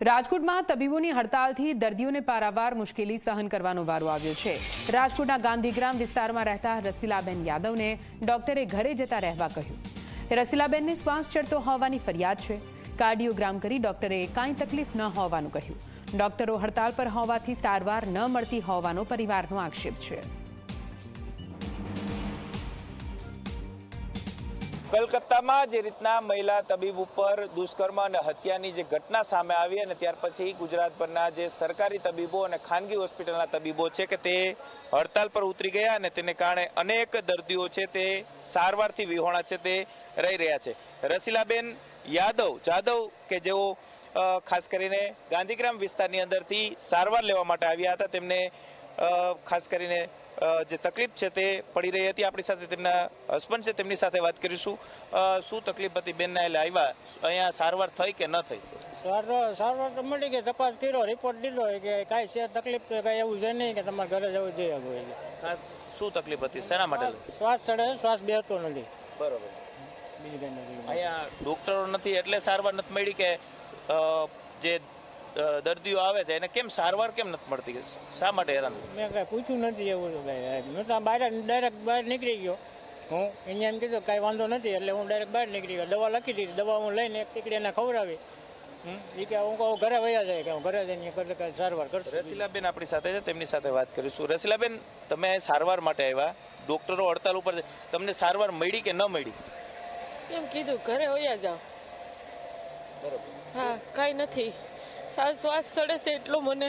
રાજકોટમાં તબીબોની હડતાલથી દર્દીઓને પારાવાર મુશ્કેલી સહન કરવાનો વારો આવ્યો છે. રાજકોટના ગાંધીગ્રામ વિસ્તારમાં રહેતા રસીલાબેન યાદવને ડોક્ટરે ઘરે જતા રહેવા કહ્યું. રસીલાબેનને શ્વાસ ચડતો હોવાની ફરિયાદ છે. કાર્ડિયોગ્રામ કરી ડોક્ટરે કાંઈ તકલીફ ન હોવાનું કહ્યું. ડોક્ટરો હડતાલ પર હોવાથી સારવાર ન મળતી હોવાનો પરિવારનો આક્ષેપ છે. કલકત્તામાં જે રીતના મહિલા તબીબ ઉપર દુષ્કર્મ અને હત્યાની જે ઘટના સામે આવી અને ત્યાર પછી ગુજરાતભરના જે સરકારી તબીબો અને ખાનગી હોસ્પિટલના તબીબો છે કે તે હડતાલ પર ઉતરી ગયા અને તેને કારણે અનેક દર્દીઓ છે તે સારવારથી વિહોણા છે તે રહી રહ્યા છે. રસીલાબેન યાદવ, જાદવ કે જેઓ ખાસ કરીને ગાંધીગ્રામ વિસ્તારની અંદરથી સારવાર લેવા માટે આવ્યા હતા, તેમને ખાસ કરીને જે તકલીફ છે તે પડી રહી હતી આપણી સાથે તેમના હસબન્ડ છે તેમની સાથે વાત કરીશું. શું તકલીફ હતી બેનના? એટલે આવ્યા. અહીંયા સારવાર થઈ કે ન થઈ? સારવાર સારવાર તો મળી ગઈ. તપાસ કર્યો રિપોર્ટ દીધો કે કાંઈ છે તકલીફ તો કાંઈ એવું છે નહીં કે તમારે ઘરે જવું જોઈએ ખાસ શું તકલીફ હતી? શેના માટે? શ્વાસ ચડે શ્વાસ બેહતો નથી. બરોબર. બીજી કંઈ નથી. અહીંયા ડોક્ટરો નથી એટલે સારવાર નથી મળી કે જે દર્દીઓ આવે છે એને કેમ સારવાર કેમ નથી મળતી? શા માટે હેરાન? મેં કાંઈ પૂછ્યું નથી એવું મેં તો બહાર ડાયરેક્ટ બહાર નીકળી ગયો. હું અહીંયા એમ કીધું કાંઈ વાંધો નથી. એટલે હું ડાયરેક્ટ બહાર નીકળી ગયો. દવા લખી દીધી. દવા હું લઈને એક ટીકડી એને ખવડાવી. એ કે હું કહું ઘરે વયા જાય કે હું ઘરે જઈને સારવાર કરશું. રસીલાબેન આપણી સાથે છે તેમની સાથે વાત કરીશું. રસીલાબેન તમે સારવાર માટે આવ્યા. ડૉક્ટરો હડતાલ ઉપર છે. તમને સારવાર મળી કે ન મળી? એમ કીધું ઘરે વયા જાઓ. હા કાંઈ નથી. આ શ્વાસ ચડે છે એટલો મને.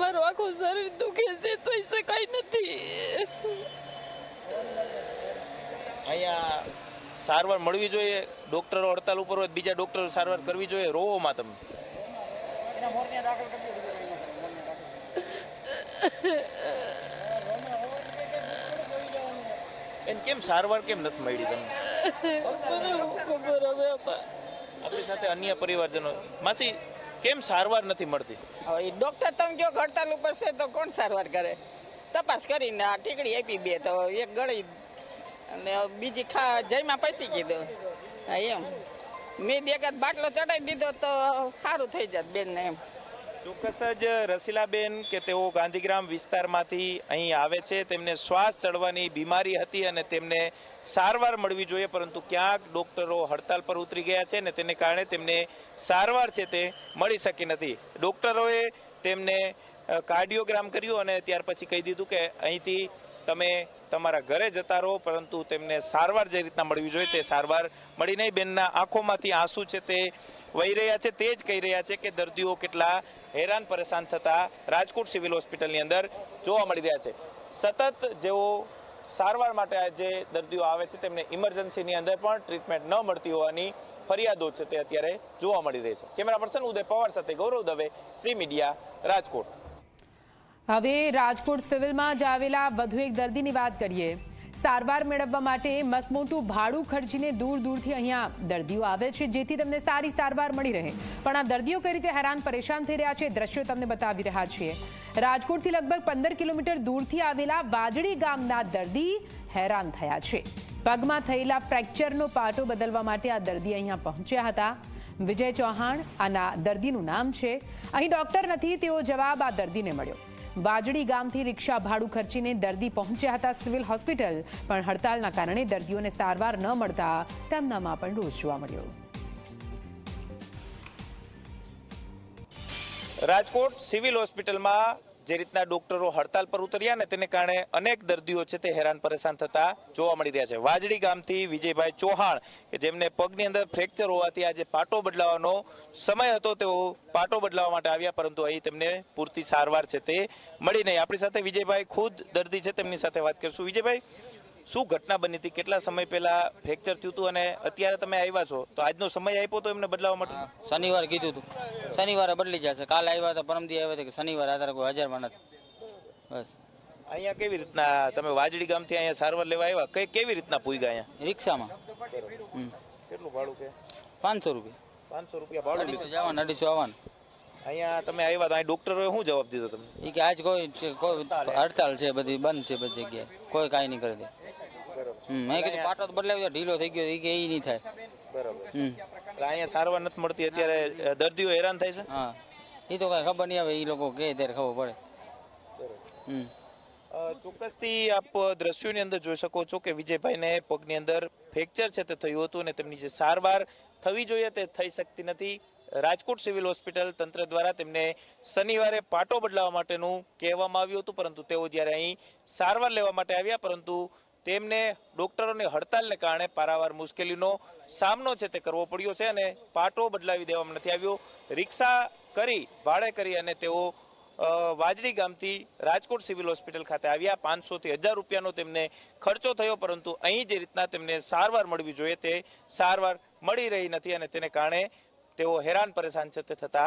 મારું આખું શરીર દુખે છે તોય શકાય નથી. અહીંયા સારવાર મળવી જોઈએ ડોક્ટરો હડતાલ ઉપર હોય બીજા ડોક્ટરો સારવાર કરવી જોઈએ રોવોમાં તમે એને કેમ સારવાર કેમ નથી મળી તમને? આપણી સાથે અન્ય પરિવારજનો માસી કેમ સારવાર નથી મળતી? હવે ડોક્ટર તમે જો હડતાલ ઉપર છે તો કોણ સારવાર કરે? તપાસ કરીને આ ટીકડી આપી બે તો એક ગળી અને બીજી ખા જયમાં પૈસી કીધું એમ. મેં એકાદ બાટલો ચડાવી દીધો તો સારું થઈ જાત બેનને એમ. ચોક્કસ જ રસીલાબેન કે તેઓ ગાંધીગ્રામ વિસ્તારમાંથી અહીં આવે છે, તેમને શ્વાસ ચડવાની બીમારી હતી અને તેમને સારવાર મળવી જોઈએ, પરંતુ ક્યાંક ડૉક્ટરો હડતાલ પર ઉતરી ગયા છે ને તેને કારણે તેમને સારવાર છે તે મળી શકી નથી. ડૉક્ટરોએ તેમને કાર્ડિયોગ્રામ કર્યું અને ત્યાર પછી કહી દીધું કે અહીંથી તમે તમારા ઘરે જતા રહો, પરંતુ તેમને સારવાર જે રીતના મળવી જોઈએ તે સારવાર મળી નહીં. બેનના આંખોમાંથી આંસુ છે તે વહી રહ્યા છે. તે જ કહી રહ્યા છે કે દર્દીઓ કેટલા હેરાન પરેશાન થતા રાજકોટ સિવિલ હોસ્પિટલની અંદર જોવા મળી રહ્યા છે. સતત જેઓ સારવાર માટે જે દર્દીઓ આવે છે તેમને ઇમરજન્સીની અંદર પણ ટ્રીટમેન્ટ ન મળતી હોવાની ફરિયાદો છે તે અત્યારે જોવા મળી રહી છે. કેમેરા પર્સન ઉદય પવાર સાથે ગૌરવ દવે, સી મીડિયા, રાજકોટ. હવે રાજકોટ સિવિલમાં જ આવેલા વધુ એક દર્દીની વાત કરીએ. સારવાર મેળવવા માટે મસમોટું ભાડું ખર્ચીને દૂર દૂરથી અહીંયા દર્દીઓ આવે છે, જેથી તેમને સારી સારવાર મળી રહે. પણ આ દર્દીઓ કઈ રીતે હેરાન પરેશાન થઈ રહ્યા છે દ્રશ્યો તમને બતાવી રહ્યા છીએ. રાજકોટથી લગભગ પંદર કિલોમીટર દૂરથી આવેલા વાજડી ગામના દર્દી હેરાન થયા છે. પગમાં થયેલા ફ્રેક્ચરનો પાટો બદલવા માટે આ દર્દી અહીંયા પહોંચ્યા હતા. વિજય ચૌહાણ, આના દર્દીનું નામ છે. અહીં ડોક્ટર નથી તેવો જવાબ આ દર્દીને મળ્યો. વાજડી ગામથી રિક્ષા ભાડું ખર્ચીને દર્દી પહોંચ્યા હતા સિવિલ હોસ્પિટલ, પણ હડતાલના કારણે દર્દીઓને સારવાર ન મળતા તેમનામાં પણ રોષ જોવા મળ્યો. રાજકોટ સિવિલ હોસ્પિટલમાં જે રીતના ડોક્ટરો હડતાલ પર ઉતર્યા ને તેને કારણે અનેક દર્દીઓ છે તે હેરાન પરેશાન થતા જોવા મળી રહ્યા છે. વાજડી ગામથી વિજયભાઈ ચૌહાણ, કે જેમને પગની અંદર ફ્રેક્ચર હોવાથી આજે પાટો બદલાવાનો સમય હતો, તેઓ પાટો બદલાવવા માટે આવ્યા, પરંતુ અહીં તેમને પૂરતી સારવાર છે તે મળી નહીં. આપણી સાથે વિજયભાઈ ખુદ દર્દી છે, તેમની સાથે વાત કરીશું. વિજયભાઈ? શું ઘટના બની હતી? કેટલા સમય પહેલા ફ્રેક્ચર થયું હતું અને અત્યારે તમે આવ્યા છો? તો આજનો સમય આપ્યો તો એમને બદલાવા માટે? શનિવારે કીધું હતું શનિવારે બદલી જશે. કાલે આવ્યા હતા પરમદી આવ્યા હતા કે શનિવારે આધાર કોઈ હાજરમાં નથી. બસ. અહીંયા કેવી રીતના તમે વાજડી ગામથી અહીંયા સારવાર લેવા આવ્યા? કઈ કેવી રીતના પૂગ્યા અહીંયા? રિક્ષામાં. કેટલું ભાડું કે પાંચસો રૂપિયા. પાંચસો રૂપિયા ભાડું જવાનું અઢીસો આવવાનું. અહીંયા તમે આવ્યા તો અહીં ડોક્ટરોએ શું જવાબ દીધો તમને? એ કે આજ કોઈ કોઈ હડતાલ છે. બધી બંધ છે બધી જગ્યાએ. કોઈ કાંઈ નહીં કરી દે મેં કીધું પાટો તો બદલાવી દો ઢીલો થઈ ગયો એ કે એ નહીં થાય. બરાબર. એટલે અહીંયા સારવાર નથી મળતી અત્યારે દર્દીઓ હેરાન થાય છે? હા. એ તો કાંઈ ખબર નહીં આવે એ લોકો કે ત્યારે ખબર પડે. હમ. ચોક્કસથી આપ દ્રશ્યોની અંદર જોઈ શકો છો કે વિજયભાઈને પગની અંદર ફ્રેક્ચર છે તે થયું હતું અને તેમની જે સારવાર થવી જોઈએ તે થઈ શકતી નથી. રાજકોટ સિવિલ હોસ્પિટલ તંત્ર દ્વારા તેમને શનિવારે પાટો બદલાવા માટેનું કહેવામાં આવ્યું હતું પરંતુ તેઓ જ્યારે અહીં સારવાર લેવા માટે આવ્યા પરંતુ તેમને ડોક્ટરોની હડતાલને કારણે પારાવાર મુશ્કેલીનો સામનો છે તે કરવો પડ્યો છે અને પાટો બદલાવી દેવામાં નથી આવ્યો. રિક્ષા કરી, ભાડે કરી અને તેઓ વાજરી ગામથી રાજકોટ સિવિલ હોસ્પિટલ ખાતે આવ્યા. પાંચસોથી હજાર રૂપિયાનો તેમને ખર્ચો થયો, પરંતુ અહીં જે રીતના તેમને સારવાર મળવી જોઈએ તે સારવાર મળી રહી નથી અને તેને કારણે તેઓ હેરાન પરેશાન છે તે થતા